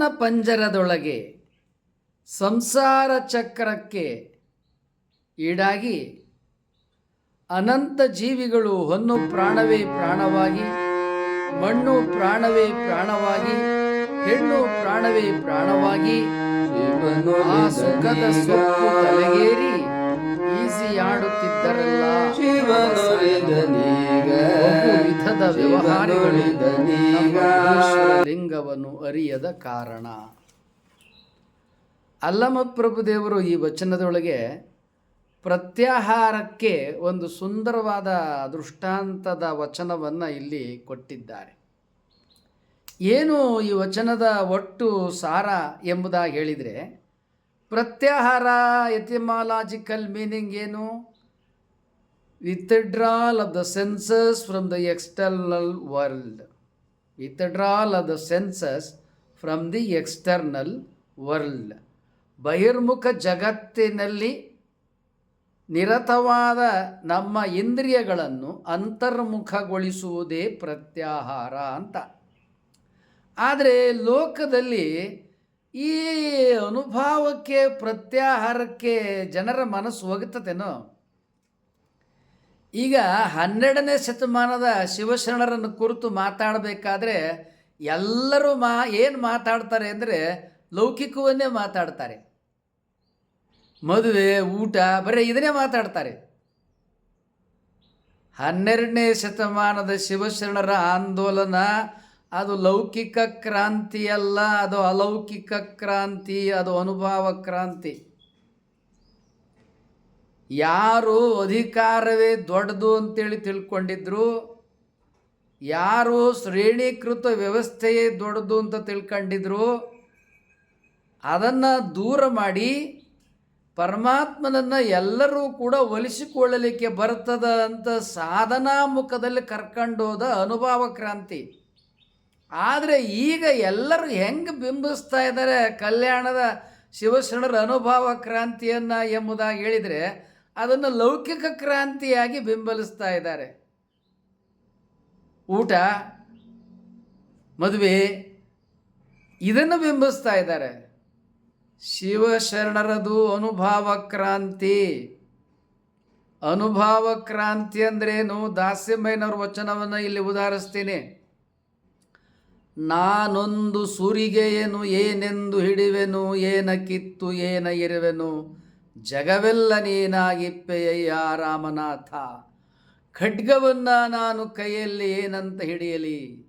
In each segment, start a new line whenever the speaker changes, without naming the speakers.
ಭವನ ಪಂಜರದೊಳಗೆ ಸಂಸಾರ ಚಕ್ರಕ್ಕೆ ಈಡಾಗಿ ಅನಂತ ಜೀವಿಗಳು ಹೊನ್ನು ಪ್ರಾಣವೇ ಪ್ರಾಣವಾಗಿ ಮಣ್ಣು ಪ್ರಾಣವೇ ಪ್ರಾಣವಾಗಿ ಹೆಣ್ಣು ಪ್ರಾಣವೇ ಪ್ರಾಣವಾಗಿ ಆ ಸುಖದ ಸೊಪ್ಪು ತಲೆಗೇರಿ ಈಸಿಯಾಡುತ್ತಿದ್ದರಲ್ಲ ವ್ಯವಹಾರಗಳು ಲಿಂಗವನ್ನು ಅರಿಯದ ಕಾರಣ. ಅಲ್ಲಮ ಪ್ರಭುದೇವರು ಈ ವಚನದೊಳಗೆ ಪ್ರತ್ಯಾಹಾರಕ್ಕೆ ಒಂದು ಸುಂದರವಾದ ದೃಷ್ಟಾಂತದ ವಚನವನ್ನು ಇಲ್ಲಿ ಕೊಟ್ಟಿದ್ದಾರೆ. ಏನು ಈ ವಚನದ ಒಟ್ಟು ಸಾರ ಎಂಬುದಾಗಿ ಹೇಳಿದರೆ ಪ್ರತ್ಯಾಹಾರ ಎಥಿಮಾಲಾಜಿಕಲ್ ಮೀನಿಂಗ್ ಏನು? Withdrawal of the senses from the external world withdrawal of the senses from the external world ಬಹಿರ್ಮುಖ ಜಗತ್ತಿನಲ್ಲಿ ನಿರತವಾದ ನಮ್ಮ ಇಂದ್ರಿಯಗಳನ್ನು ಅಂತರ್ಮುಖಗೊಳಿಸುವುದೇ ಪ್ರತ್ಯಾಹಾರ ಅಂತ ಆದರೆ ಲೋಕದಲ್ಲಿ ಈ ಅನುಭವಕ್ಕೆ ಪ್ರತ್ಯಾಹಾರಕ್ಕೆ ಜನರ ಮನಸ್ಸು ಹೋಗುತ್ತದೇನೋ ಈಗ ಹನ್ನೆರಡನೇ ಶತಮಾನದ ಶಿವಶರಣರನ್ನು ಕುರಿತು ಮಾತಾಡಬೇಕಾದ್ರೆ ಎಲ್ಲರೂ ಮಾ, ಏನು ಮಾತಾಡ್ತಾರೆ ಅಂದರೆ ಲೌಕಿಕವನ್ನೇ ಮಾತಾಡ್ತಾರೆ. ಮದುವೆ, ಊಟ, ಬರೀ ಇದನ್ನೇ ಮಾತಾಡ್ತಾರೆ. ಹನ್ನೆರಡನೇ ಶತಮಾನದ ಶಿವಶರಣರ ಆಂದೋಲನ, ಅದು ಲೌಕಿಕ ಕ್ರಾಂತಿ ಅಲ್ಲ, ಅದು ಅಲೌಕಿಕ ಕ್ರಾಂತಿ, ಅದು ಅನುಭವ ಕ್ರಾಂತಿ. ಯಾರು ಅಧಿಕಾರವೇ ದೊಡ್ಡದು ಅಂತೇಳಿ ತಿಳ್ಕೊಂಡಿದ್ರು? ಯಾರು ಶ್ರೇಣೀಕೃತ ವ್ಯವಸ್ಥೆಯೇ ದೊಡ್ಡದು ಅಂತ ತಿಳ್ಕೊಂಡಿದ್ರು? ಅದನ್ನು ದೂರ ಮಾಡಿ ಪರಮಾತ್ಮನನ್ನು ಎಲ್ಲರೂ ಕೂಡ ಒಲಿಸಿಕೊಳ್ಳಲಿಕ್ಕೆ ಬರ್ತದ ಅಂತ ಸಾಧನಾ ಮುಖದಲ್ಲಿ ಕರ್ಕೊಂಡೋದ ಅನುಭವ ಕ್ರಾಂತಿ. ಆದರೆ ಈಗ ಎಲ್ಲರೂ ಹೆಂಗೆ ಬಿಂಬಿಸ್ತಾ ಇದ್ದಾರೆ ಕಲ್ಯಾಣದ ಶಿವಶರಣರ ಅನುಭವ ಕ್ರಾಂತಿಯನ್ನು ಎಂಬುದಾಗಿ ಹೇಳಿದರೆ ಅದನ್ನು ಲೌಕಿಕ ಕ್ರಾಂತಿಯಾಗಿ ಬೆಂಬಲಿಸ್ತಾ ಇದ್ದಾರೆ. ಊಟ, ಮದುವೆ, ಇದನ್ನು ಬಿಂಬಿಸ್ತಾ ಇದ್ದಾರೆ. ಶಿವಶರಣರದು ಅನುಭಾವ ಕ್ರಾಂತಿ. ಅನುಭಾವ ಕ್ರಾಂತಿ ಅಂದ್ರೇನು? ದಾಸ್ಯಮ್ಮಯ್ಯನವ್ರ ವಚನವನ್ನು ಇಲ್ಲಿ ಉದಾಹರಿಸ್ತೀನಿ. ನಾನೊಂದು ಸುರಿಗೆಯೇನು ಏನೆಂದು ಹಿಡಿವೆನು, ಏನ ಕಿತ್ತು, ಏನ ಇರುವೆನು? ಜಗವೆಲ್ಲ ನೀನಾಗಿಪ್ಪೆಯ್ಯ ರಾಮನಾಥ. ಖಡ್ಗವನ್ನು ನಾನು ಕೈಯಲ್ಲಿ ಏನಂತ ಹಿಡಿಯಲಿ?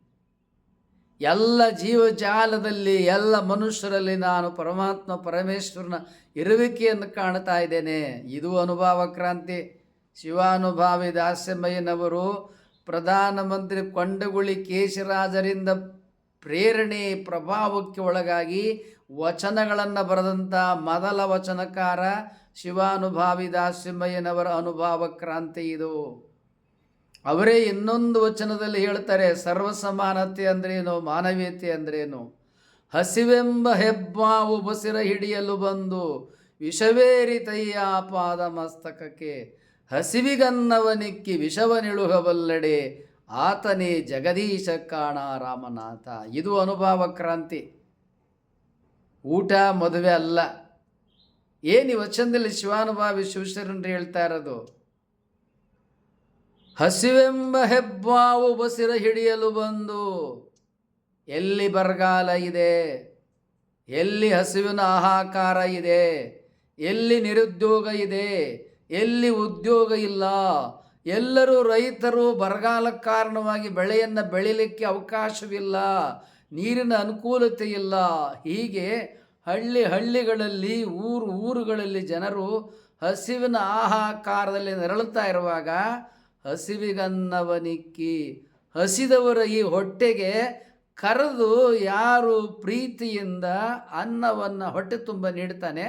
ಎಲ್ಲ ಜೀವಜಾಲದಲ್ಲಿ, ಎಲ್ಲ ಮನುಷ್ಯರಲ್ಲಿ ನಾನು ಪರಮಾತ್ಮ, ಪರಮೇಶ್ವರನ ಇರುವಿಕೆಯನ್ನು ಕಾಣ್ತಾ ಇದ್ದೇನೆ. ಇದು ಅನುಭವ ಕ್ರಾಂತಿ. ಶಿವಾನುಭಾವಿ ದಾಸ್ಯಮಯ್ಯನವರು ಪ್ರಧಾನಮಂತ್ರಿ ಕೊಂಡಗುಳಿ ಕೇಶರಾಜರಿಂದ ಪ್ರೇರಣೆ ಪ್ರಭಾವಕ್ಕೆ ಒಳಗಾಗಿ ವಚನಗಳನ್ನು ಬರೆದಂಥ ಮೊದಲ ವಚನಕಾರ ಶಿವಾನುಭಾವಿ ದಾಸ್ಯಮಯ್ಯನವರ ಅನುಭಾವ ಕ್ರಾಂತಿ ಇದು. ಅವರೇ ಇನ್ನೊಂದು ವಚನದಲ್ಲಿ ಹೇಳ್ತಾರೆ, ಸರ್ವಸಮಾನತೆ ಅಂದ್ರೇನು, ಮಾನವೀಯತೆ ಅಂದ್ರೇನು? ಹಸಿವೆಂಬ ಹೆಬ್ಬಾವು ಬಸಿರ ಹಿಡಿಯಲು ಬಂದು ವಿಷವೇರಿತಯ್ಯ ಪಾದ ಮಸ್ತಕಕ್ಕೆ ಹಸಿವಿಗನ್ನವನಿಕ್ಕಿ ವಿಷವನಿಳುಗಬಲ್ಲಡೆ, ಆತನೇ ಜಗದೀಶ ಕಾಣ ರಾಮನಾಥ ಇದು ಅನುಭವ ಕ್ರಾಂತಿ ಊಟ, ಮದುವೆ ಅಲ್ಲ. ಏನು ಈ ವಚನದಲ್ಲಿ ಶಿವಾನುಭಾವಿ ಶಿವಶರಣರು ಹೇಳ್ತಾ ಇರೋದು? ಹಸಿವೆಂಬ ಹೆಬ್ಬಾವು ಬಸಿರ ಹಿಡಿಯಲು ಬಂದು ಎಲ್ಲಿ ಬರಗಾಲ ಇದೆ? ಎಲ್ಲಿ ಹಸಿವಿನ ಆಹಾಕಾರ ಇದೆ? ಎಲ್ಲಿ ನಿರುದ್ಯೋಗ ಇದೆ? ಎಲ್ಲಿ ಉದ್ಯೋಗ ಇಲ್ಲ? ಎಲ್ಲರೂ ರೈತರು ಬರಗಾಲ ಕಾರಣವಾಗಿ ಬೆಳೆಯನ್ನು ಬೆಳಿಲಿಕ್ಕೆ ಅವಕಾಶವಿಲ್ಲ, ನೀರಿನ ಅನುಕೂಲತೆ ಇಲ್ಲ. ಹೀಗೆ ಹಳ್ಳಿ ಹಳ್ಳಿಗಳಲ್ಲಿ, ಊರು ಊರುಗಳಲ್ಲಿ ಜನರು ಹಸಿವಿನ ಆಹಾಕಾರದಲ್ಲಿ ನೆರಳುತ್ತಾ ಇರುವಾಗ ಹಸಿವಿಗನ್ನವನಿಕ್ಕಿ. ಹಸಿದವರ ಈ ಹೊಟ್ಟೆಗೆ ಕರೆದು ಯಾರು ಪ್ರೀತಿಯಿಂದ ಅನ್ನವನ್ನು ಹೊಟ್ಟೆ ತುಂಬ ನೀಡ್ತಾನೆ,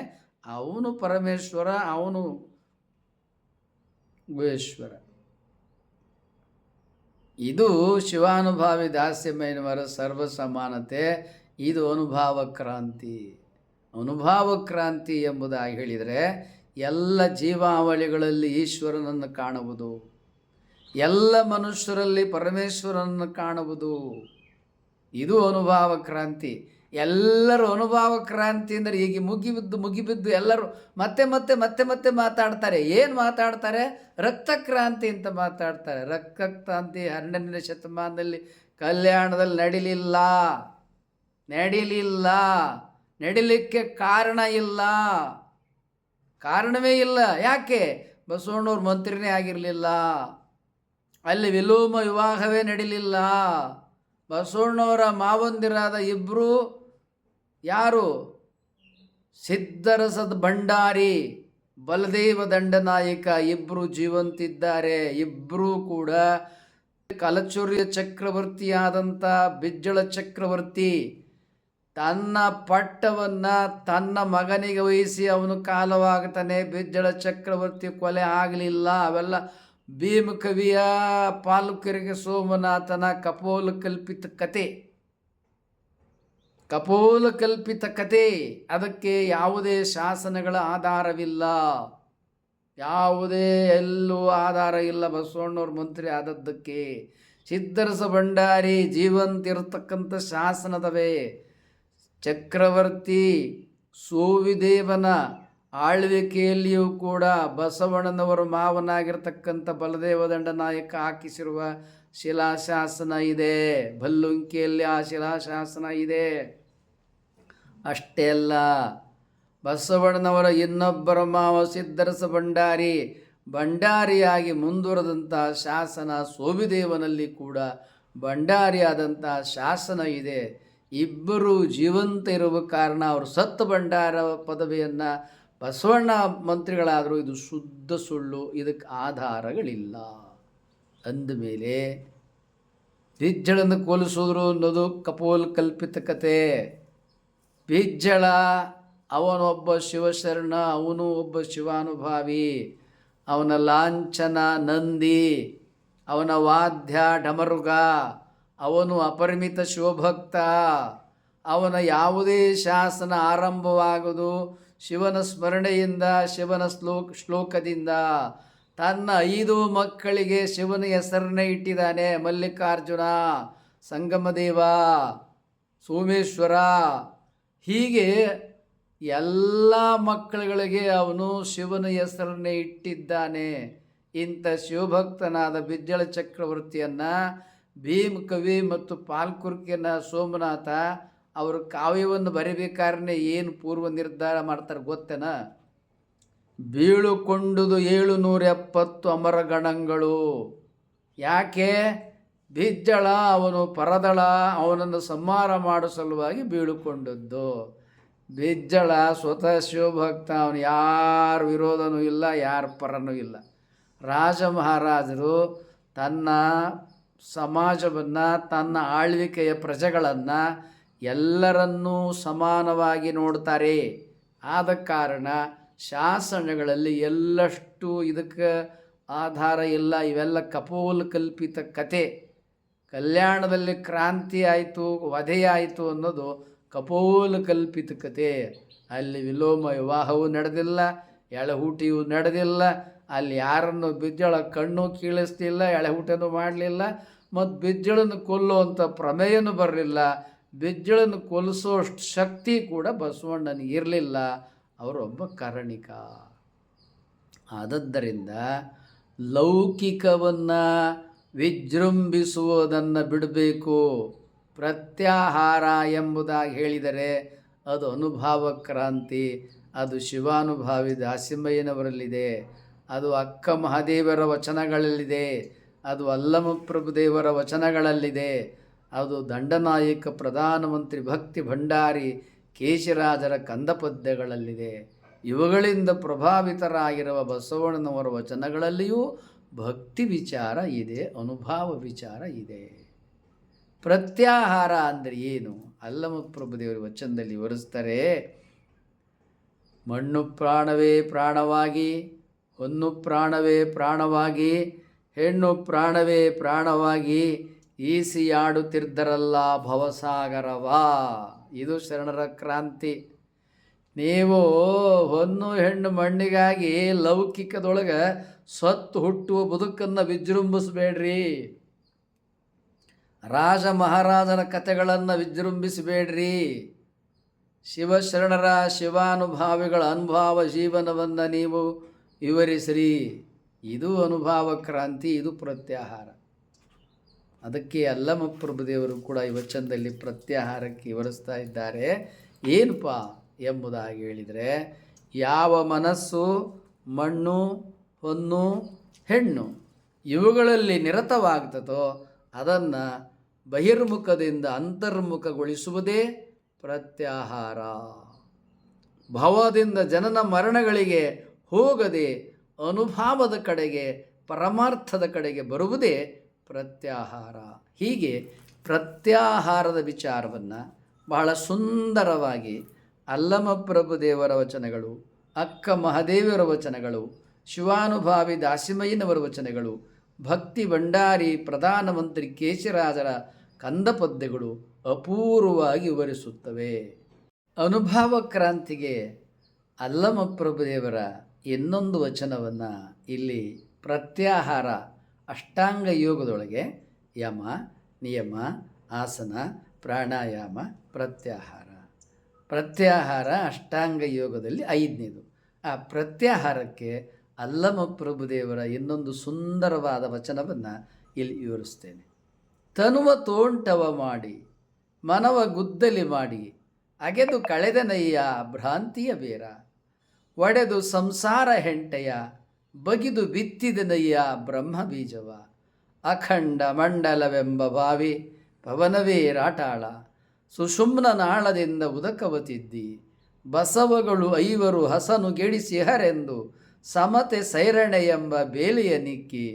ಅವನು ಪರಮೇಶ್ವರ, ಅವನು ಗುಹೇಶ್ವರ. ಇದು ಶಿವಾನುಭಾವಿ ದಾಸ್ಯಮಯನವರ ಸರ್ವ ಸಮಾನತೆ ಇದು ಅನುಭಾವ ಕ್ರಾಂತಿ. ಅನುಭಾವ ಕ್ರಾಂತಿ ಎಂಬುದಾಗಿ ಹೇಳಿದರೆ ಎಲ್ಲ ಜೀವಾವಳಿಗಳಲ್ಲಿ ಈಶ್ವರನನ್ನು ಕಾಣುವುದು, ಎಲ್ಲ ಮನುಷ್ಯರಲ್ಲಿ ಪರಮೇಶ್ವರನನ್ನು ಕಾಣುವುದು. ಇದು ಅನುಭಾವ ಕ್ರಾಂತಿ ಎಲ್ಲರೂ ಅನುಭಾವ ಕ್ರಾಂತಿ ಅಂದರೆ ಈಗ ಮುಗಿಬಿದ್ದು ಮುಗಿಬಿದ್ದು ಎಲ್ಲರೂ ಮತ್ತೆ ಮತ್ತೆ ಮತ್ತೆ ಮತ್ತೆ ಮಾತಾಡ್ತಾರೆ. ಏನು ಮಾತಾಡ್ತಾರೆ? ರಕ್ತ ಕ್ರಾಂತಿ ಅಂತ ಮಾತಾಡ್ತಾರೆ. ರಕ್ತ ಕ್ರಾಂತಿ ಹನ್ನೆರಡನೇ ಶತಮಾನದಲ್ಲಿ ಕಲ್ಯಾಣದಲ್ಲಿ ನಡಿಲಿಲ್ಲ. ನಡಿಲಿಲ್ಲ. ನಡಿಲಿಕ್ಕೆ ಕಾರಣ ಇಲ್ಲ. ಕಾರಣವೇ ಇಲ್ಲ. ಯಾಕೆ? ಬಸವಣ್ಣವ್ರ ಮಂತ್ರಿನೇ ಆಗಿರಲಿಲ್ಲ. ಅಲ್ಲಿ ವಿಲೋಮ ವಿವಾಹವೇ ನಡೀಲಿಲ್ಲ. ಬಸವಣ್ಣವರ ಮಾವಂದಿರಾದ ಇಬ್ಬರು ಯಾರು? ಸಿದ್ಧರಸದ ಭಂಡಾರಿ, ಬಲದೇವ ದಂಡನಾಯಕ ಇಬ್ಬರು ಜೀವಂತಿದ್ದಾರೆ. ಇಬ್ಬರೂ ಕೂಡ ಕಲಚುರ್ಯ ಚಕ್ರವರ್ತಿಯಾದಂಥ ಬಿಜ್ಜಳ ಚಕ್ರವರ್ತಿ. ತನ್ನ ಪಟ್ಟವನ್ನು ತನ್ನ ಮಗನಿಗೆ ವಹಿಸಿ ಅವನು ಕಾಲವಾಗ್ತಾನೆ ಬಿಜ್ಜಳ ಚಕ್ರವರ್ತಿ ಕೊಲೆ ಆಗಲಿಲ್ಲ. ಅವೆಲ್ಲ ಭೀಮಕವಿಯ ಪಾಲುಕರಿಗೆ ಸೋಮನಾಥನ ಕಪೋಲ ಕಲ್ಪಿತ ಕತೆ. ಕಪೋಲ ಕಲ್ಪಿತ ಕತೆ. ಅದಕ್ಕೆ ಯಾವುದೇ ಶಾಸನಗಳ ಆಧಾರವಿಲ್ಲ. ಯಾವುದೇ ಎಲ್ಲೂ ಆಧಾರ ಇಲ್ಲ. ಬಸವಣ್ಣವ್ರ ಮಂತ್ರಿ ಆದದ್ದಕ್ಕೆ. ಸಿದ್ಧರಸ ಭಂಡಾರಿ ಜೀವಂತಿರತಕ್ಕಂಥ ಶಾಸನದವೇ. ಚಕ್ರವರ್ತಿ ಸೋವಿದೇವನ ಆಳ್ವಿಕೆಯಲ್ಲಿಯೂ ಕೂಡ ಬಸವಣ್ಣನವರು ಮಾವನಾಗಿರ್ತಕ್ಕಂಥ ಬಲದೇವ ದಂಡನಾಯಕ ಹಾಕಿಸಿರುವ ಶಿಲಾಶಾಸನ ಇದೆ. ಭಲ್ಲುಂಕಿಯಲ್ಲಿ ಆ ಶಿಲಾಶಾಸನ ಇದೆ. ಅಷ್ಟೇ ಅಲ್ಲ, ಬಸವಣ್ಣನವರ ಇನ್ನೊಬ್ಬರ ಮಾವ ಸಿದ್ದರಸ ಭಂಡಾರಿ, ಭಂಡಾರಿಯಾಗಿ ಮುಂದುವರೆದಂಥ ಶಾಸನ ಸೋಬಿದೇವನಲ್ಲಿ ಕೂಡ ಭಂಡಾರಿಯಾದಂಥ ಶಾಸನ ಇದೆ. ಇಬ್ಬರು ಜೀವಂತ ಇರುವ ಕಾರಣ ಅವರು ಸತ್ತು ಭಂಡಾರ ಪದವಿಯನ್ನು ಬಸವಣ್ಣ ಮಂತ್ರಿಗಳಾದರೂ, ಇದು ಶುದ್ಧ ಸುಳ್ಳು, ಇದಕ್ಕೆ ಆಧಾರಗಳಿಲ್ಲ. ಅಂದಮೇಲೆ ಬಿಜ್ಜಳನ್ನು ಕೋಲಿಸೋದ್ರು ಅನ್ನೋದು ಕಪೋಲ್ ಕಲ್ಪಿತ ಕತೆ. ಬಿಜ್ಜಳ ಅವನೊಬ್ಬ ಶಿವಶರಣ, ಅವನು ಒಬ್ಬ ಶಿವಾನುಭಾವಿ. ಅವನ ಲಾಂಛನ ನಂದಿ, ಅವನ ವಾದ್ಯ ಡಮರುಗ ಅವನು ಅಪರಿಮಿತ ಶಿವಭಕ್ತ. ಅವನ ಯಾವುದೇ ಶಾಸನ ಆರಂಭವಾಗದು. ಶಿವನ ಸ್ಮರಣೆಯಿಂದ, ಶಿವನ ಶ್ಲೋಕ, ಶ್ಲೋಕದಿಂದ. ತನ್ನ ಐದು ಮಕ್ಕಳಿಗೆ ಶಿವನ ಹೆಸರನ್ನೇ ಇಟ್ಟಿದ್ದಾನೆ ಮಲ್ಲಿಕಾರ್ಜುನ. ಸಂಗಮದೇವ, ಸೋಮೇಶ್ವರ. ಹೀಗೆ ಎಲ್ಲ ಮಕ್ಕಳುಗಳಿಗೆ ಅವನು ಶಿವನ ಹೆಸರನ್ನೇ ಇಟ್ಟಿದ್ದಾನೆ. ಇಂಥ ಶಿವಭಕ್ತನಾದ ಬಿಜ್ಜಳ ಚಕ್ರವರ್ತಿಯನ್ನು ಭೀಮ್ ಕವಿ ಮತ್ತು ಪಾಲ್ಕುರ್ಕಿನ ಸೋಮನಾಥ ಅವರು ಕಾವ್ಯವನ್ನು ಬರಿಬೇಕಾದ್ರೆ ಏನು ಪೂರ್ವ ನಿರ್ಧಾರ ಮಾಡ್ತಾರೆ ಗೊತ್ತೇನ? ಬೀಳುಕೊಂಡುದು ಏಳು ನೂರ ಎಪ್ಪತ್ತು ಅಮರಗಣಗಳು ಯಾಕೆ? ಬಿಜ್ಜಳ ಅವನು ಪರದಳ, ಅವನನ್ನು ಸಂಹಾರ ಮಾಡೋ ಸಲುವಾಗಿ ಬೀಳುಕೊಂಡದ್ದು ಬಿಜ್ಜಳ ಸ್ವತಃ ಶಿವಭಕ್ತ, ಅವನು ಯಾರ ವಿರೋಧನೂ ಇಲ್ಲ, ಯಾರ ಪರನೂ ಇಲ್ಲ. ರಾಜ ಮಹಾರಾಜರು ತನ್ನ ಸಮಾಜವನ್ನು, ತನ್ನ ಆಳ್ವಿಕೆಯ ಪ್ರಜೆಗಳನ್ನು ಎಲ್ಲರನ್ನೂ ಸಮಾನವಾಗಿ ನೋಡ್ತಾರೆ. ಆದ ಕಾರಣ ಶಾಸನಗಳಲ್ಲಿ ಎಲ್ಲಷ್ಟು ಇದಕ್ಕೆ ಆಧಾರ ಇಲ್ಲ. ಇವೆಲ್ಲ ಕಪೋಲ್ ಕಲ್ಪಿತ ಕತೆ. ಕಲ್ಯಾಣದಲ್ಲಿ ಕ್ರಾಂತಿ ಆಯಿತು ವಧೆಯಾಯಿತು ಅನ್ನೋದು ಕಪೋಲ್ ಕಲ್ಪಿತ ಕತೆ. ಅಲ್ಲಿ ವಿಲೋಮ ವಿವಾಹವೂ ನಡೆದಿಲ್ಲ, ಎಳಹೂಟಿಯೂ ನಡೆದಿಲ್ಲ ಅಲ್ಲಿ ಯಾರನ್ನು ಬಿಜ್ಜಳ ಕಣ್ಣು ಕೀಳಿಸ್ತಿಲ್ಲ ಎಳೆಹುಟನೂ ಮಾಡಲಿಲ್ಲ, ಮತ್ತು ಬಿಜ್ಜಳನ್ನು ಕೊಲ್ಲುವಂಥ ಪ್ರಮೇಯನೂ ಬರಲಿಲ್ಲ. ಬಿಜ್ಜಳನ್ನು ಕೊಲಿಸೋಷ್ಟು ಶಕ್ತಿ ಕೂಡ ಬಸವಣ್ಣನಿಗೆ ಇರಲಿಲ್ಲ. ಅವರೊಬ್ಬ ಕರಣಿಕ. ಆದದ್ದರಿಂದ ಲೌಕಿಕವನ್ನು ವಿಜೃಂಭಿಸುವುದನ್ನು ಬಿಡಬೇಕು. ಪ್ರತ್ಯಾಹಾರ ಎಂಬುದಾಗಿ ಹೇಳಿದರೆ ಅದು ಅನುಭಾವ ಕ್ರಾಂತಿ, ಅದು ಶಿವಾನುಭಾವಿ ದಾಸಿಮಯ್ಯನವರಲ್ಲಿದೆ ಅದು ಅಕ್ಕ ಮಹಾದೇವರ ವಚನಗಳಲ್ಲಿದೆ, ಅದು ಅಲ್ಲಮಪ್ರಭು ದೇವರ ವಚನಗಳಲ್ಲಿದೆ, ಅದು ದಂಡನಾಯಕ ಪ್ರಧಾನಮಂತ್ರಿ ಭಕ್ತಿ ಭಂಡಾರಿ ಕೇಶರಾಜರ ಕಂದಪದ್ಯಗಳಲ್ಲಿದೆ. ಇವುಗಳಿಂದ ಪ್ರಭಾವಿತರಾಗಿರುವ ಬಸವಣ್ಣನವರ ವಚನಗಳಲ್ಲಿಯೂ ಭಕ್ತಿ ವಿಚಾರ ಇದೆ, ಅನುಭಾವ ವಿಚಾರ ಇದೆ. ಪ್ರತ್ಯಾಹಾರ ಅಂದರೆ ಏನು? ಅಲ್ಲಮಪ್ರಭು ದೇವರ ವಚನದಲ್ಲಿ ವಿವರಿಸ್ತಾರೆ, ಮಣ್ಣು ಪ್ರಾಣವೇ ಪ್ರಾಣವಾಗಿ ಹೊನ್ನು ಪ್ರಾಣವೇ ಪ್ರಾಣವಾಗಿ, ಹೆಣ್ಣು ಪ್ರಾಣವೇ ಪ್ರಾಣವಾಗಿ ಈಸಿಯಾಡುತ್ತಿದ್ದರಲ್ಲ ಭವಸಾಗರವಾ. ಇದು ಶರಣರ ಕ್ರಾಂತಿ. ನೀವು ಹೊನ್ನು ಹೆಣ್ಣು ಮಣ್ಣಿಗಾಗಿ ಲೌಕಿಕದೊಳಗೆ ಸತ್ತು ಹುಟ್ಟುವ ಬದುಕನ್ನು ವಿಜೃಂಭಿಸಬೇಡ್ರಿ. ರಾಜ ಮಹಾರಾಜನ ಕಥೆಗಳನ್ನು ವಿಜೃಂಭಿಸಬೇಡ್ರಿ. ಶಿವಶರಣರ ಶಿವಾನುಭಾವಿಗಳ ಅನುಭಾವ ಜೀವನವನ್ನು ನೀವು ವಿವರಿಸಿರಿ ಇದು ಅನುಭವ ಕ್ರಾಂತಿ, ಇದು ಪ್ರತ್ಯಾಹಾರ. ಅದಕ್ಕೆ ಅಲ್ಲಮ ಪ್ರಭುದೇವರು ಕೂಡ ಈ ವಚನದಲ್ಲಿ ಪ್ರತ್ಯಾಹಾರಕ್ಕೆ ವಿವರಿಸ್ತಾ ಇದ್ದಾರೆ. ಏನಪ್ಪ ಎಂಬುದಾಗಿ ಹೇಳಿದರೆ, ಯಾವ ಮನಸ್ಸು, ಮಣ್ಣು, ಹೊನ್ನು, ಹೆಣ್ಣು ಇವುಗಳಲ್ಲಿ ನಿರತವಾಗ್ತದೋ ಅದನ್ನು ಬಹಿರ್ಮುಖದಿಂದ ಅಂತರ್ಮುಖಗೊಳಿಸುವುದೇ ಪ್ರತ್ಯಾಹಾರ. ಭವದಿಂದ ಜನನ ಮರಣಗಳಿಗೆ ಹೋಗದೆ ಅನುಭಾವದ ಕಡೆಗೆ, ಪರಮಾರ್ಥದ ಕಡೆಗೆ ಬರುವುದೇ ಪ್ರತ್ಯಾಹಾರ. ಹೀಗೆ ಪ್ರತ್ಯಾಹಾರದ ವಿಚಾರವನ್ನು ಬಹಳ ಸುಂದರವಾಗಿ ಅಲ್ಲಮ ಪ್ರಭುದೇವರ ವಚನಗಳು, ಅಕ್ಕ ಮಹಾದೇವಿಯರ ವಚನಗಳು, ಶಿವಾನುಭಾವಿ ದಾಸಿಮಯ್ಯನವರ ವಚನಗಳು, ಭಕ್ತಿ ಭಂಡಾರಿ ಪ್ರಧಾನಮಂತ್ರಿ ಕೇಶರಾಜರ ಕಂದಪದ್ಯಗಳು ಅಪೂರ್ವವಾಗಿ ವಿವರಿಸುತ್ತವೆ. ಅನುಭವ ಕ್ರಾಂತಿಗೆ ಅಲ್ಲಮ ಪ್ರಭುದೇವರ ಇನ್ನೊಂದು ವಚನವನ್ನು ಇಲ್ಲಿ ಪ್ರತ್ಯಾಹಾರ ಅಷ್ಟಾಂಗ ಯೋಗದೊಳಗೆ ಯಮ, ನಿಯಮ, ಆಸನ, ಪ್ರಾಣಾಯಾಮ, ಪ್ರತ್ಯಾಹಾರ. ಪ್ರತ್ಯಾಹಾರ ಅಷ್ಟಾಂಗ ಯೋಗದಲ್ಲಿ ಐದನೇದು. ಆ ಪ್ರತ್ಯಾಹಾರಕ್ಕೆ ಅಲ್ಲಮ ಪ್ರಭುದೇವರ ಇನ್ನೊಂದು ಸುಂದರವಾದ ವಚನವನ್ನು ಇಲ್ಲಿ ವಿವರಿಸ್ತೇನೆ. ತನುವ ತೋಂಟವ ಮಾಡಿ, ಮನವ ಗುದ್ದಲಿ ಮಾಡಿ, ಅಗೆದು ಕಳೆದನಯ್ಯ ಭ್ರಾಂತಿಯ ಬೇರ. ಒಡೆದು ಸಂಸಾರ ಹೆಂಟೆಯ, ಬಗಿದು ಬಿತ್ತಿದನಯ್ಯ ಬ್ರಹ್ಮ ಬೀಜವ ಅಖಂಡ ಮಂಡಲವೆಂಬ ಬಾವಿ ಪವನವೇ ರಾಟಾಳ. ಸುಷುಮ್ನ ನಾಳದಿಂದ ಉದಕವತಿದ್ದಿ. ಬಸವಗಳು ಐವರು ಹಸನು ಗೆಡಿಸಿಹರೆಂದು ಸಮತೆ ಸೈರಣೆ ಎಂಬ ಬೇಲಿಯ ನಿಕ್ಕಿ,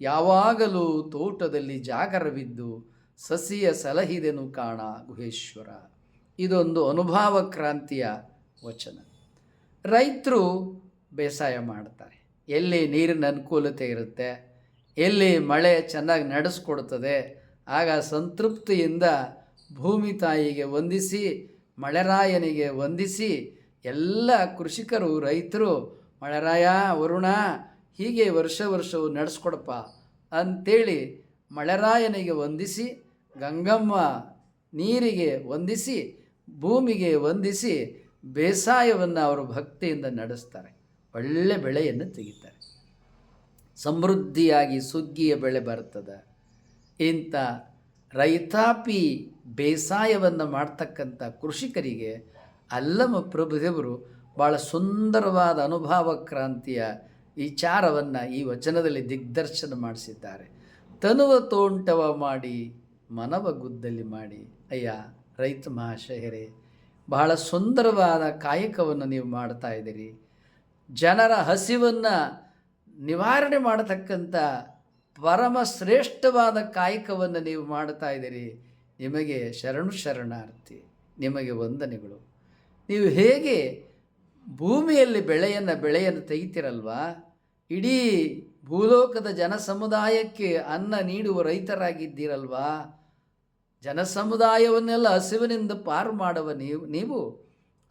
ಯಾವಾಗಲೂ ತೋಟದಲ್ಲಿ ಜಾಗರವಿದ್ದು, ಸಸಿಯ ಸಲಹಿದೆನು ಕಾಣ ಗುಹೇಶ್ವರ. ಇದೊಂದು ಅನುಭಾವ ಕ್ರಾಂತಿಯ ವಚನ. ರೈತರು ಬೇಸಾಯ ಮಾಡ್ತಾರೆ. ಎಲ್ಲಿ ನೀರಿನ ಅನುಕೂಲತೆ ಇರುತ್ತೆ, ಎಲ್ಲಿ ಮಳೆ ಚೆನ್ನಾಗಿ ನಡೆಸ್ಕೊಡ್ತದೆ, ಆಗ ಸಂತೃಪ್ತಿಯಿಂದ ಭೂಮಿ ತಾಯಿಗೆ ವಂದಿಸಿ ಮಳೆರಾಯನಿಗೆ ವಂದಿಸಿ ಎಲ್ಲ ಕೃಷಿಕರು, ರೈತರು ಮಳೆರಾಯ ವರುಣ, ಹೀಗೆ ವರ್ಷ ವರ್ಷವು ನಡೆಸ್ಕೊಡಪ್ಪ ಅಂಥೇಳಿ ಮಳೆರಾಯನಿಗೆ ವಂದಿಸಿ, ಗಂಗಮ್ಮ ನೀರಿಗೆ ವಂದಿಸಿ, ಭೂಮಿಗೆ ವಂದಿಸಿ ಬೇಸಾಯವನ್ನು ಅವರು ಭಕ್ತಿಯಿಂದ ನಡೆಸ್ತಾರೆ. ಒಳ್ಳೆ ಬೆಳೆಯನ್ನು ತೆಗಿತಾರೆ. ಸಮೃದ್ಧಿಯಾಗಿ ಸುಗ್ಗಿಯ ಬೆಳೆ ಬರ್ತದೆ. ಇಂಥ ರೈತಾಪಿ ಬೇಸಾಯವನ್ನು ಮಾಡ್ತಕ್ಕಂಥ ಕೃಷಿಕರಿಗೆ ಅಲ್ಲಮ ಪ್ರಭುದೇವರು ಭಾಳ ಸುಂದರವಾದ ಅನುಭವ ಕ್ರಾಂತಿಯ ವಿಚಾರವನ್ನು ಈ ವಚನದಲ್ಲಿ ದಿಗ್ದರ್ಶನ ಮಾಡಿಸಿದ್ದಾರೆ. ತನುವ ತೋಂಟವ ಮಾಡಿ, ಮನವ ಗುದ್ದಲಿ ಮಾಡಿ, ಅಯ್ಯ ರೈತ ಮಹಾಶಯರೇ ಬಹಳ ಸುಂದರವಾದ ಕಾಯಕವನ್ನು ನೀವು ಮಾಡ್ತಾ ಇದ್ದೀರಿ. ಜನರ ಹಸಿವನ್ನು ನಿವಾರಣೆ ಮಾಡತಕ್ಕಂಥ ಪರಮ ಶ್ರೇಷ್ಠವಾದ ಕಾಯಕವನ್ನು ನೀವು ಮಾಡ್ತಾ ಇದ್ದೀರಿ. ನಿಮಗೆ ಶರಣು ಶರಣಾರ್ಥಿ, ನಿಮಗೆ ವಂದನೆಗಳು. ನೀವು ಹೇಗೆ ಭೂಮಿಯಲ್ಲಿ ಬೆಳೆಯನ್ನು ಬೆಳೆಯನ್ನು ತೆಗಿತೀರಲ್ವಾ? ಇಡೀ ಭೂಲೋಕದ ಜನ ಸಮುದಾಯಕ್ಕೆ ಅನ್ನ ನೀಡುವ ರೈತರಾಗಿದ್ದೀರಲ್ವಾ? ಜನ ಸಮುದಾಯವನ್ನೆಲ್ಲ ಹಸಿವಿನಿಂದ ಪಾರು ಮಾಡುವ ನೀವು ನೀವು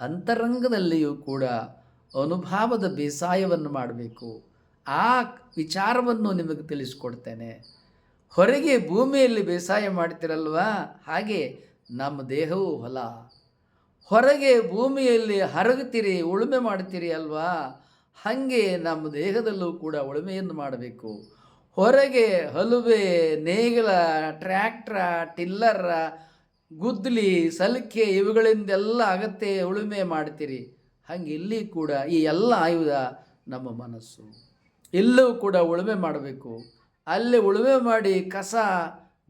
ಅಂತರಂಗದಲ್ಲಿಯೂ ಕೂಡ ಅನುಭಾವದ ಬೇಸಾಯವನ್ನು ಮಾಡಬೇಕು. ಆ ವಿಚಾರವನ್ನು ನಿಮಗೆ ತಿಳಿಸ್ಕೊಡ್ತೇನೆ. ಹೊರಗೆ ಭೂಮಿಯಲ್ಲಿ ಬೇಸಾಯ ಮಾಡ್ತಿರಲ್ವಾ? ಹಾಗೆ ನಮ್ಮ ದೇಹವು ಹೊಲ. ಹೊರಗೆ ಭೂಮಿಯಲ್ಲಿ ಹರಗುತ್ತೀರಿ, ಉಳುಮೆ ಮಾಡ್ತೀರಿ ಅಲ್ವಾ? ಹಾಗೆ ನಮ್ಮ ದೇಹದಲ್ಲೂ ಕೂಡ ಉಳುಮೆಯನ್ನು ಮಾಡಬೇಕು. ಹೊರಗೆ ಹಲುವೆ, ನೇಗಿಲ, ಟ್ರ್ಯಾಕ್ಟ್ರ, ಟಿಲ್ಲರ ಗುದ್ದಲಿ ಸಲಿಕೆ ಇವುಗಳಿಂದೆಲ್ಲ ಅಗತ್ಯ ಉಳುಮೆ ಮಾಡ್ತೀರಿ. ಹಾಗೆ ಇಲ್ಲಿ ಕೂಡ ಈ ಎಲ್ಲ ಆಯುಧ ನಮ್ಮ ಮನಸ್ಸು. ಎಲ್ಲೂ ಕೂಡ ಉಳುಮೆ ಮಾಡಬೇಕು. ಅಲ್ಲಿ ಉಳುಮೆ ಮಾಡಿ ಕಸ,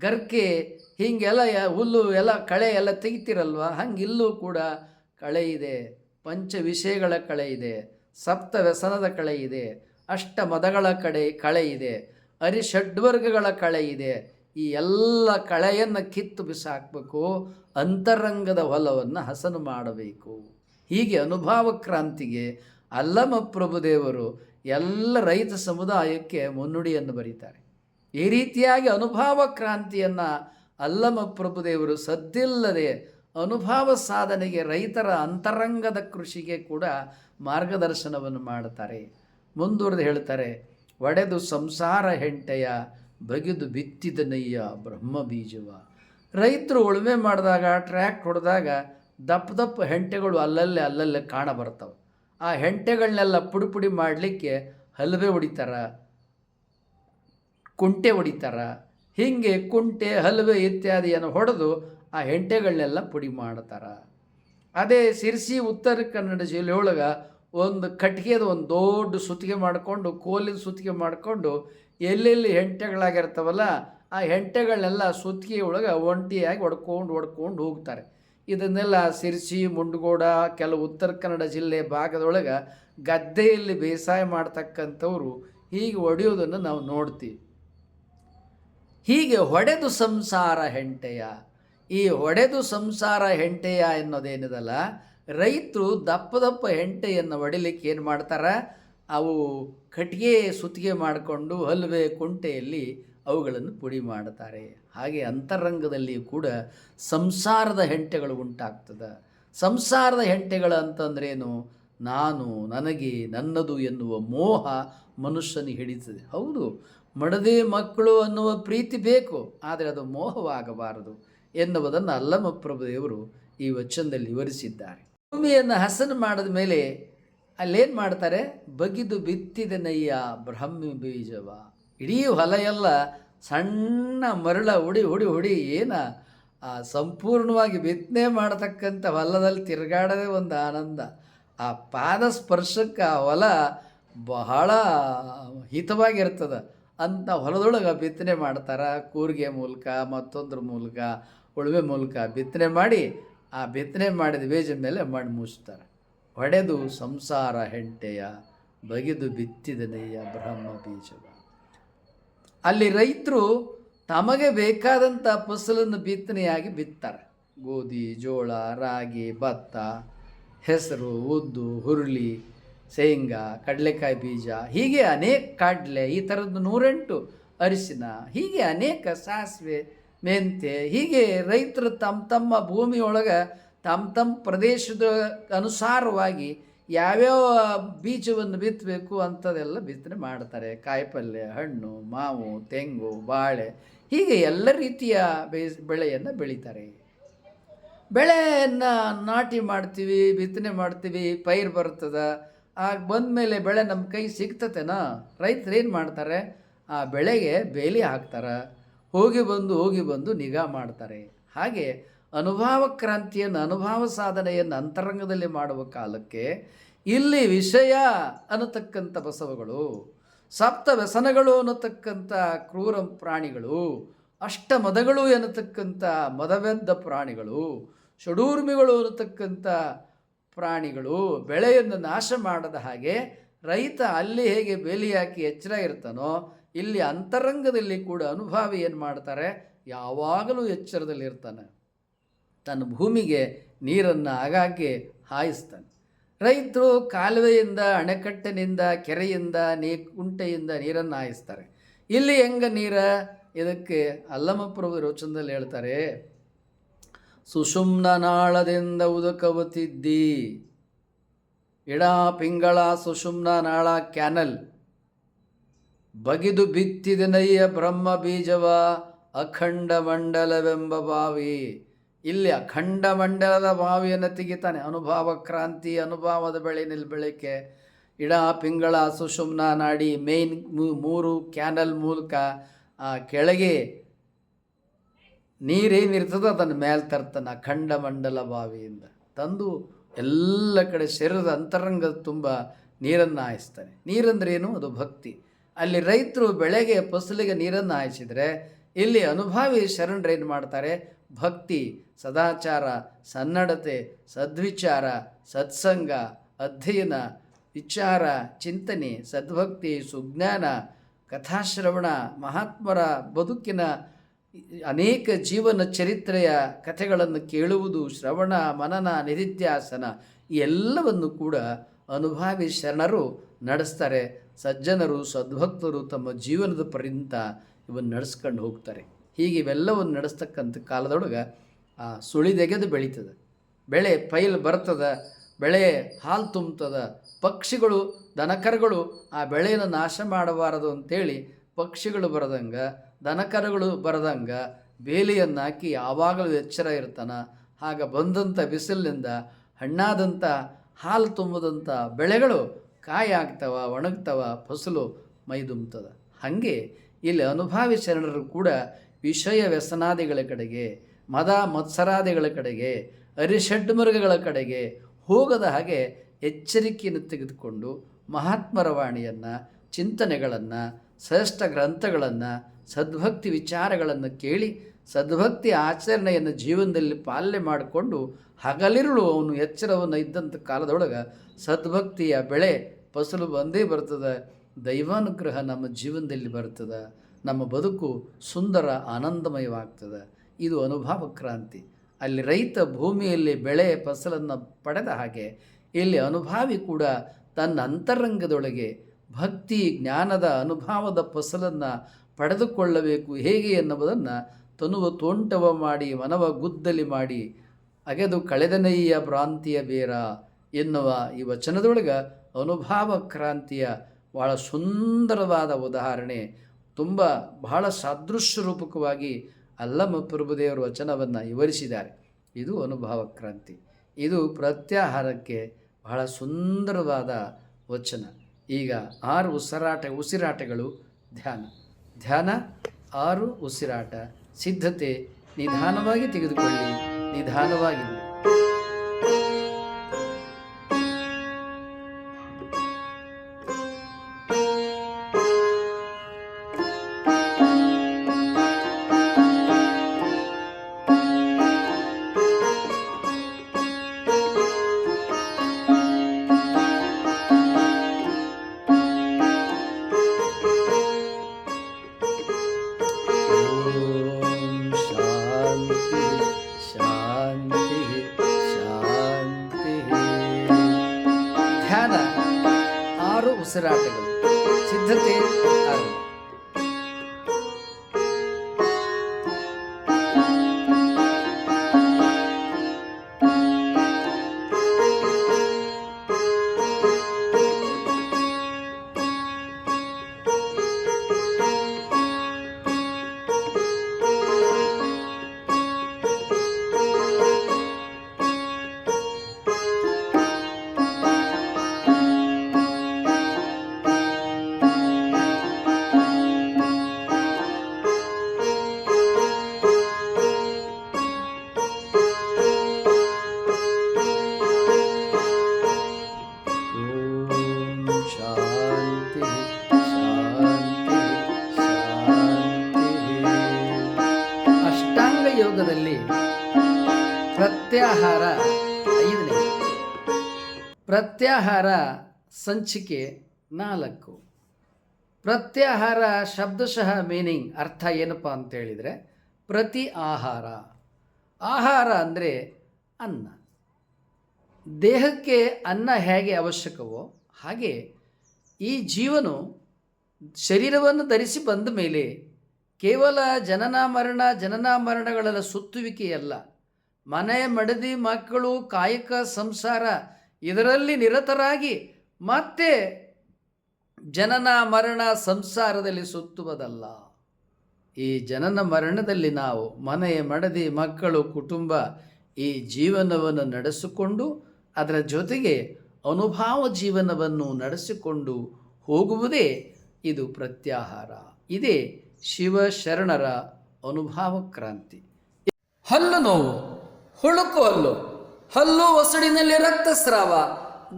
ಗರ್ಕೆ, ಹೀಗೆಲ್ಲ ಹುಲ್ಲು ಎಲ್ಲ, ಕಳೆ ಎಲ್ಲ ತೆಗಿತೀರಲ್ವ? ಹಂಗೆ ಇಲ್ಲೂ ಕೂಡ ಕಳೆ ಇದೆ. ಪಂಚ ವಿಷಯಗಳ ಕಳೆ ಇದೆ. ಸಪ್ತ ವ್ಯಸನದ ಕಳೆ ಇದೆ. ಅಷ್ಟ ಮದಗಳ ಕಡೆ, ಕಳೆ ಇದೆ. ಅರಿಷಡ್ವರ್ಗಗಳ ಕಳೆ ಇದೆ. ಈ ಎಲ್ಲ ಕಳೆಯನ್ನು ಕಿತ್ತು ಬಿಸಾಕಬೇಕು, ಅಂತರಂಗದ ಹೊಲವನ್ನು ಹಸನು ಮಾಡಬೇಕು. ಹೀಗೆ ಅನುಭಾವ ಕ್ರಾಂತಿಗೆ ಅಲ್ಲಮ ಪ್ರಭುದೇವರು ಎಲ್ಲ ರೈತ ಸಮುದಾಯಕ್ಕೆ ಮುನ್ನುಡಿಯನ್ನು ಬರೀತಾರೆ. ಈ ರೀತಿಯಾಗಿ ಅನುಭಾವ ಕ್ರಾಂತಿಯನ್ನು ಅಲ್ಲಮ ಪ್ರಭುದೇವರು ಸದ್ದಿಲ್ಲದೆ ಅನುಭಾವ ಸಾಧನೆಗೆ ರೈತರ ಅಂತರಂಗದ ಕೃಷಿಗೆ ಕೂಡ ಮಾರ್ಗದರ್ಶನವನ್ನು ಮಾಡ್ತಾರೆ ಮುಂದುವರೆದು ಹೇಳ್ತಾರೆ ಒಡೆದು ಸಂಸಾರ ಹೆಂಟೆಯ, ಬಗೆದು ಬಿತ್ತಿದ ನಯ್ಯ ಬ್ರಹ್ಮ ಬೀಜವ. ರೈತರು ಉಳುಮೆ ಮಾಡಿದಾಗ ಟ್ರ್ಯಾಕ್ ಹೊಡೆದಾಗ ದಪ್ಪ ದಪ್ಪ ಹೆಂಟೆಗಳು ಅಲ್ಲಲ್ಲೇ ಅಲ್ಲಲ್ಲೇ ಕಾಣ ಬರ್ತವೆ. ಆ ಹೆಂಟೆಗಳನ್ನೆಲ್ಲ ಪುಡಿ ಪುಡಿ ಮಾಡಲಿಕ್ಕೆ ಹಲವೆ ಹೊಡಿತಾರ, ಕುಂಟೆ ಹೊಡಿತಾರ. ಹೀಗೆ ಕುಂಟೆ, ಹಲವೆ ಇತ್ಯಾದಿಯನ್ನು ಹೊಡೆದು ಆ ಹೆಂಟೆಗಳನ್ನೆಲ್ಲ ಪುಡಿ ಮಾಡ್ತಾರ. ಅದೇ ಸಿರ್ಸಿ ಉತ್ತರ ಕನ್ನಡ ಜಿಲ್ಲೆಯೊಳಗೆ ಒಂದು ಕಟ್ಟಿಗೆದು ಒಂದು ದೊಡ್ಡ ಸುತ್ತಿಗೆ ಮಾಡಿಕೊಂಡು, ಕೋಲಿನ ಸುತ್ತಿಗೆ ಮಾಡಿಕೊಂಡು ಎಲ್ಲೆಲ್ಲಿ ಹೆಂಟೆಗಳಾಗಿರ್ತಾವಲ್ಲ, ಆ ಹೆಂಟೆಗಳನ್ನೆಲ್ಲ ಸುತ್ತಿಗೆ ಒಳಗೆ ಒಂಟಿಯಾಗಿ ಒಡ್ಕೊಂಡು ಹೊಡ್ಕೊಂಡು ಹೋಗ್ತಾರೆ. ಇದನ್ನೆಲ್ಲ ಸಿರ್ಸಿ, ಮುಂಡಗೋಡ, ಕೆಲವು ಉತ್ತರ ಕನ್ನಡ ಜಿಲ್ಲೆ ಭಾಗದೊಳಗೆ ಗದ್ದೆಯಲ್ಲಿ ಬೇಸಾಯ ಮಾಡ್ತಕ್ಕಂಥವ್ರು ಹೀಗೆ ಹೊಡೆಯೋದನ್ನು ನಾವು ನೋಡ್ತೀವಿ. ಹೀಗೆ ಹೊಡೆದು ಸಂಸಾರ ಹೆಂಟೆಯ. ಈ ಹೊಡೆದು ಸಂಸಾರ ಹೆಂಟೆಯ ಎನ್ನೋದೇನಿದಲ್ಲ ರೈತರು ದಪ್ಪ ದಪ್ಪ ಹೆಂಟೆಯನ್ನು ಹೊಡಿಲಿಕ್ಕೆ ಏನು ಮಾಡ್ತಾರೆ? ಅವು ಕಟ್ಟಿಗೆ ಸುತ್ತಿಗೆ ಮಾಡಿಕೊಂಡು ಹಲ್ವೆ ಕುಂಟೆಯಲ್ಲಿ ಅವುಗಳನ್ನು ಪುಡಿ ಮಾಡ್ತಾರೆ. ಹಾಗೆ ಅಂತರಂಗದಲ್ಲಿ ಕೂಡ ಸಂಸಾರದ ಹೆಂಟೆಗಳು ಉಂಟಾಗ್ತದೆ. ಸಂಸಾರದ ಹೆಂಟೆಗಳು ಅಂತಂದ್ರೇನು? ನಾನು, ನನಗೆ, ನನ್ನದು ಎನ್ನುವ ಮೋಹ ಮನುಷ್ಯನಿಗೆ ಹಿಡಿತದೆ. ಹೌದು, ಮಡದಿ ಮಕ್ಕಳು ಅನ್ನುವ ಪ್ರೀತಿ ಬೇಕು, ಆದರೆ ಅದು ಮೋಹವಾಗಬಾರದು ಎನ್ನುವುದನ್ನು ಅಲ್ಲಮ ಪ್ರಭುದೇವರು ಈ ವಚನದಲ್ಲಿ ವಿವರಿಸಿದ್ದಾರೆ. ಭೂಮಿಯನ್ನು ಹಸನು ಮಾಡಿದ ಮೇಲೆ ಅಲ್ಲೇನು ಮಾಡ್ತಾರೆ? ಬಗಿದು ಬಿತ್ತಿದ ನಯ್ಯ ಬ್ರಹ್ಮ ಬೀಜವ. ಇಡೀ ಹೊಲ ಎಲ್ಲ ಸಣ್ಣ ಮರಳ ಹುಡಿ ಹುಡಿ ಹುಡಿ ಏನ, ಆ ಸಂಪೂರ್ಣವಾಗಿ ಬಿತ್ತನೆ ಮಾಡತಕ್ಕಂಥ ಹೊಲದಲ್ಲಿ ತಿರುಗಾಡೋದೇ ಒಂದು ಆನಂದ. ಆ ಪಾದ ಸ್ಪರ್ಶಕ್ಕೆ ಆ ಹೊಲ ಬಹಳ ಹಿತವಾಗಿರ್ತದೆ. ಅಂತ ಹೊಲದೊಳಗೆ ಬಿತ್ತನೆ ಮಾಡ್ತಾರೆ. ಕೂರಿಗೆ ಮೂಲಕ, ಮತ್ತೊಂದ್ರ ಮೂಲಕ ಉಳುವೆ ಮೂಲಕ ಬಿತ್ತನೆ ಮಾಡಿ ಆ ಬಿತ್ತನೆ ಮಾಡಿದ ಬೀಜ ಮೇಲೆ ಮಣ್ಣು ಮುಚ್ತಾರೆ ಹೊಡೆದು ಸಂಸಾರ ಹೆಂಟೆಯ ಬಗೆದು ಬಿತ್ತಿದ ನೆಯ್ಯ ಬ್ರಹ್ಮ ಬೀಜವ ಅಲ್ಲಿ ರೈತರು ತಮಗೆ ಬೇಕಾದಂಥ ಫಸಲನ್ನು ಬಿತ್ತನೆಯಾಗಿ ಬಿತ್ತಾರೆ. ಗೋಧಿ, ಜೋಳ, ರಾಗಿ, ಭತ್ತ, ಹೆಸರು, ಉದ್ದು, ಹುರುಳಿ, ಶೇಂಗಾ, ಕಡಲೆಕಾಯಿ ಬೀಜ, ಹೀಗೆ ಅನೇಕ ಕಡಲೆ, ಈ ಥರದ್ದು ನೂರೆಂಟು ಅರಿಶಿನ, ಹೀಗೆ ಅನೇಕ ಸಾಸಿವೆ ಮೆಂತೆ. ಹೀಗೆ ರೈತರು ತಮ್ಮ ತಮ್ಮ ಭೂಮಿಯೊಳಗೆ ತಮ್ಮ ತಮ್ಮ ಪ್ರದೇಶದ ಅನುಸಾರವಾಗಿ ಯಾವ್ಯಾವ ಬೀಜವನ್ನು ಬಿತ್ತಬೇಕು ಅಂಥದ್ದೆಲ್ಲ ಬಿತ್ತನೆ ಮಾಡ್ತಾರೆ. ಕಾಯಿಪಲ್ಯ, ಹಣ್ಣು, ಮಾವು, ತೆಂಗು, ಬಾಳೆ. ಹೀಗೆ ಎಲ್ಲ ರೀತಿಯ ಬೇಸ್ ಬೆಳೆಯನ್ನು ಬೆಳೀತಾರೆ. ಬೆಳೆಯನ್ನು ನಾಟಿ ಮಾಡ್ತೀವಿ, ಬಿತ್ತನೆ ಮಾಡ್ತೀವಿ, ಪೈರು ಬರ್ತದೆ. ಆಗ ಬಂದಮೇಲೆ ಬೆಳೆ ನಮ್ಮ ಕೈ ಸಿಗ್ತತೆನಾ? ರೈತರು ಏನು ಮಾಡ್ತಾರೆ? ಆ ಬೆಳೆಗೆ ಬೇಲಿ ಹಾಕ್ತಾರೆ. ಹೋಗಿ ಬಂದು ಹೋಗಿ ಬಂದು ನಿಗಾ ಮಾಡ್ತಾರೆ. ಹಾಗೆ ಅನುಭವ ಕ್ರಾಂತಿಯನ್ನು, ಅನುಭವ ಸಾಧನೆಯನ್ನು ಅಂತರಂಗದಲ್ಲಿ ಮಾಡುವ ಕಾಲಕ್ಕೆ ಇಲ್ಲಿ ವಿಷಯ ಅನ್ನತಕ್ಕಂಥ ಬಸವಗಳು, ಸಪ್ತ ವ್ಯಸನಗಳು ಅನ್ನತಕ್ಕಂಥ ಕ್ರೂರ ಪ್ರಾಣಿಗಳು ಅಷ್ಟ ಮದಗಳು ಎನ್ನತಕ್ಕಂಥ ಮದವೆದ್ದ ಪ್ರಾಣಿಗಳು, ಷಡೂರ್ಮಿಗಳು ಅನ್ನತಕ್ಕಂಥ ಪ್ರಾಣಿಗಳು ಬೆಳೆಯನ್ನು ನಾಶ ಮಾಡದ ಹಾಗೆ ರೈತ ಅಲ್ಲಿ ಹೇಗೆ ಬೇಲಿ ಹಾಕಿ ಎಚ್ಚರ ಇರ್ತಾನೋ ಇಲ್ಲಿ ಅಂತರಂಗದಲ್ಲಿ ಕೂಡ ಅನುಭಾವಿ ಏನು ಮಾಡ್ತಾರೆ? ಯಾವಾಗಲೂ ಎಚ್ಚರದಲ್ಲಿರ್ತಾನೆ. ತನ್ನ ಭೂಮಿಗೆ ನೀರನ್ನು ಆಗಾಗ್ಗೆ ಹಾಯಿಸ್ತಾನೆ. ರೈತರು ಕಾಲುವೆಯಿಂದ, ಅಣೆಕಟ್ಟಿನಿಂದ, ಕೆರೆಯಿಂದ, ನೀ ಕುಂಟೆಯಿಂದ ನೀರನ್ನು ಹಾಯಿಸ್ತಾರೆ. ಇಲ್ಲಿ ಹೆಂಗ ನೀರ? ಇದಕ್ಕೆ ಅಲ್ಲಮಪ್ರಭು ರೋಚನದಲ್ಲಿ ಹೇಳ್ತಾರೆ, ಸುಷುಮ್ನ ನಾಳದಿಂದ ಉದುಕವತಿದ್ದಿ ಇಡ ಪಿಂಗಳ ಸುಷುಮ್ನ ನಾಳ ಕ್ಯಾನಲ್. ಬಗಿದು ಬಿತ್ತಿದ ನಯ್ಯ ಬ್ರಹ್ಮ ಬೀಜವ ಅಖಂಡ ಮಂಡಲವೆಂಬ ಬಾವಿ. ಇಲ್ಲಿ ಅಖಂಡ ಮಂಡಲದ ಬಾವಿಯನ್ನು ತೆಗಿತಾನೆ. ಅನುಭವ ಕ್ರಾಂತಿ, ಅನುಭವದ ಬೆಳೆನಲ್ಲಿ ಬೆಳಕೆ ಇಡ ಪಿಂಗಳ ಸುಷುಮ್ನ ನಾಡಿ ಮೇನ್ ಮೂರು ಕ್ಯಾನಲ್ ಮೂಲಕ ಕೆಳಗೆ ನೀರೇನಿರ್ತದೆ ಅದನ್ನು ಮೇಲೆ ತರ್ತಾನೆ ಅಖಂಡ ಮಂಡಲ ಬಾವಿಯಿಂದ. ತಂದು ಎಲ್ಲ ಕಡೆ ಶರೀರದ ಅಂತರಂಗದ ತುಂಬ ನೀರನ್ನು ಹಾಯಿಸ್ತಾನೆ. ನೀರಂದ್ರೇನು? ಅದು ಭಕ್ತಿ. ಅಲ್ಲಿ ರೈತರು ಬೆಳೆಗೆ ಫಸಲಿಗೆ ನೀರನ್ನು ಹಾಯಿಸಿದರೆ ಇಲ್ಲಿ ಅನುಭಾವಿ ಶರಣರು ಏನು ಮಾಡ್ತಾರೆ? ಭಕ್ತಿ, ಸದಾಚಾರ, ಸನ್ನಡತೆ, ಸದ್ವಿಚಾರ, ಸತ್ಸಂಗ, ಅಧ್ಯಯನ, ವಿಚಾರ, ಚಿಂತನೆ, ಸದ್ಭಕ್ತಿ, ಸುಜ್ಞಾನ, ಕಥಾಶ್ರವಣ, ಮಹಾತ್ಮರ ಬದುಕಿನ ಅನೇಕ ಜೀವನ ಚರಿತ್ರೆಯ ಕಥೆಗಳನ್ನು ಕೇಳುವುದು, ಶ್ರವಣ, ಮನನ ನಿರಿತ್ಯಾಸನ ಎಲ್ಲವನ್ನು ಕೂಡ ಅನುಭಾವಿ ಶರಣರು ನಡೆಸ್ತಾರೆ. ಸಜ್ಜನರು, ಸದ್ಭಕ್ತರು ತಮ್ಮ ಜೀವನದ ಪರ್ಯಂತ ಇವನ್ನು ನಡೆಸ್ಕೊಂಡು ಹೋಗ್ತಾರೆ. ಹೀಗೆ ಇವೆಲ್ಲವನ್ನು ನಡೆಸ್ತಕ್ಕಂಥ ಕಾಲದೊಳಗೆ ಆ ಸುಳಿದೆಗೆದು ಬೆಳೀತದೆ. ಬೆಳೆ ಪೈಲ್ ಬರ್ತದೆ, ಬೆಳೆ ಹಾಲು ತುಂಬ್ತದ, ಪಕ್ಷಿಗಳು, ದನಕರುಗಳು ಆ ಬೆಳೆಯನ್ನು ನಾಶ ಮಾಡಬಾರದು ಅಂತೇಳಿ ಪಕ್ಷಿಗಳು ಬರದಂಗೆ, ದನಕರುಗಳು ಬರದಂಗೆ ಬೇಲಿಯನ್ನು ಹಾಕಿ ಯಾವಾಗಲೂ ಎಚ್ಚರ ಇರ್ತಾನೆ. ಆಗ ಬಂದಂಥ ಬಿಸಿಲಿನಿಂದ ಹಣ್ಣಾದಂಥ ಹಾಲು ತುಂಬದಂಥ ಬೆಳೆಗಳು ಕಾಯಿ ಆಗ್ತವ ಒಣಗ್ತವ, ಫಸಲು ಮೈದುಂಬ್ತದ ಹಾಗೆ ಇಲ್ಲಿ ಅನುಭಾವಿ ಶರಣರು ಕೂಡ ವಿಷಯ ವ್ಯಸನಾದಿಗಳ ಕಡೆಗೆ, ಮದ ಮತ್ಸರಾದಿಗಳ ಕಡೆಗೆ ಅರಿಷಡ್ಮೃಗಗಳ ಕಡೆಗೆ ಹೋಗದ ಹಾಗೆ ಎಚ್ಚರಿಕೆಯನ್ನು ತೆಗೆದುಕೊಂಡು ಮಹಾತ್ಮರ ವಾಣಿಯನ್ನು ಚಿಂತನೆಗಳನ್ನು, ಶ್ರೇಷ್ಠ ಗ್ರಂಥಗಳನ್ನು, ಸದ್ಭಕ್ತಿ ವಿಚಾರಗಳನ್ನು ಕೇಳಿ ಸದ್ಭಕ್ತಿ ಆಚರಣೆಯನ್ನು ಜೀವನದಲ್ಲಿ ಪಾಲನೆ ಮಾಡಿಕೊಂಡು ಹಗಲಿರುಳು ಅವನು ಎಚ್ಚರವನ್ನು ಇದ್ದಂಥ ಕಾಲದೊಳಗೆ ಸದ್ಭಕ್ತಿಯ ಬೆಳೆ ಫಸಲು ಬಂದೇ ಬರ್ತದೆ, ದೈವಾನುಗ್ರಹ ನಮ್ಮ ಜೀವನದಲ್ಲಿ ಬರ್ತದೆ, ನಮ್ಮ ಬದುಕು ಸುಂದರ ಆನಂದಮಯವಾಗ್ತದೆ. ಇದು ಅನುಭವ ಕ್ರಾಂತಿ. ಅಲ್ಲಿ ರೈತ ಭೂಮಿಯಲ್ಲಿ ಬೆಳೆ ಫಸಲನ್ನು ಪಡೆದ ಹಾಗೆ ಇಲ್ಲಿ ಅನುಭಾವಿ ಕೂಡ ತನ್ನ ಅಂತರಂಗದೊಳಗೆ ಭಕ್ತಿ, ಜ್ಞಾನದ ಅನುಭವದ ಫಸಲನ್ನು ಪಡೆದುಕೊಳ್ಳಬೇಕು ಹೇಗೆ ಎನ್ನುವುದನ್ನು ತನುವ ತೋಂಟವ ಮಾಡಿ ಮನವ ಗುದ್ದಲಿ ಮಾಡಿ, ಅಗೆದು ಕಳೆದನಯ್ಯ ಭ್ರಾಂತಿಯ ಬೇರ ಎನ್ನುವ ಈ ವಚನದೊಳಗೆ ಅನುಭಾವ ಕ್ರಾಂತಿಯ ಭಾಳ ಸುಂದರವಾದ ಉದಾಹರಣೆ, ತುಂಬ ಬಹಳ ಸಾದೃಶ್ಯ ರೂಪಕವಾಗಿ ಅಲ್ಲಮ ಪ್ರಭುದೇವರ ವಚನವನ್ನು ವಿವರಿಸಿದ್ದಾರೆ. ಇದು ಅನುಭವ ಕ್ರಾಂತಿ. ಇದು ಪ್ರತ್ಯಾಹಾರಕ್ಕೆ ಬಹಳ ಸುಂದರವಾದ ವಚನ. ಈಗ ಆರು ಉಸಿರಾಟ, ಉಸಿರಾಟಗಳು ಧ್ಯಾನ. ಧ್ಯಾನ, ಆರು ಉಸಿರಾಟ. ಸಿದ್ಧತೆ ನಿಧಾನವಾಗಿ ತೆಗೆದುಕೊಳ್ಳಿ ನಿಧಾನವಾಗಿರಲಿ ಪ್ರತ್ಯಾಹಾರ ಸಂಚಿಕೆ ನಾಲ್ಕು. ಪ್ರತ್ಯಾಹಾರ ಶಬ್ದಶಃ ಮೀನಿಂಗ್ ಅರ್ಥ ಏನಪ್ಪ ಅಂತ ಹೇಳಿದರೆ ಪ್ರತಿ ಆಹಾರ. ಆಹಾರ ಅಂದರೆ ಅನ್ನ. ದೇಹಕ್ಕೆ ಅನ್ನ ಹೇಗೆ ಅವಶ್ಯಕವೋ ಹಾಗೆ ಈ ಜೀವನು ಶರೀರವನ್ನು ಧರಿಸಿ ಬಂದ ಮೇಲೆ ಕೇವಲ ಜನನ ಮರಣ, ಜನನ ಮರಣಗಳ ಸುತ್ತುವಿಕೆಯಲ್ಲ. ಮನೆ, ಮಡದಿ, ಮಕ್ಕಳು, ಕಾಯಕ, ಸಂಸಾರ ಇದರಲ್ಲಿ ನಿರತರಾಗಿ ಮತ್ತೆ ಜನನ ಮರಣ ಸಂಸಾರದಲ್ಲಿ ಸುತ್ತುವುದಲ್ಲ. ಈ ಜನನ ಮರಣದಲ್ಲಿ ನಾವು ಮನೆ, ಮಡದಿ, ಮಕ್ಕಳು, ಕುಟುಂಬ ಈ ಜೀವನವನ್ನು ನಡೆಸಿಕೊಂಡು ಅದರ ಜೊತೆಗೆ ಅನುಭಾವ ಜೀವನವನ್ನು ನಡೆಸಿಕೊಂಡು ಹೋಗುವುದೇ ಇದು ಪ್ರತ್ಯಾಹಾರ. ಇದೇ ಶಿವಶರಣರ ಅನುಭಾವ ಕ್ರಾಂತಿ. ಹಲ್ಲು ನೋವು, ಹುಳುಕು ಹಲ್ಲು. ಹಲ್ಲು ಒಸಡಿನಲ್ಲಿ ರಕ್ತಸ್ರಾವ,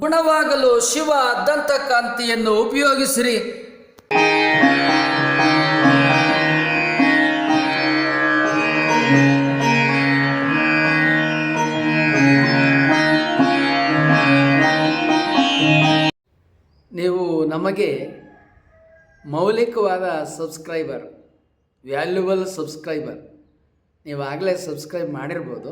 ಗುಣವಾಗಲು ಶಿವ ದಂತಕಾಂತಿಯನ್ನು ಉಪಯೋಗಿಸಿರಿ. ನೀವು ನಮಗೆ ಮೌಲಿಕವಾದ ಸಬ್ಸ್ಕ್ರೈಬರ್, ವ್ಯಾಲ್ಯುಬಲ್ ಸಬ್ಸ್ಕ್ರೈಬರ್ ನೀವು ಆಗಲೇ ಸಬ್ಸ್ಕ್ರೈಬ್ ಮಾಡಿರ್ಬೋದು.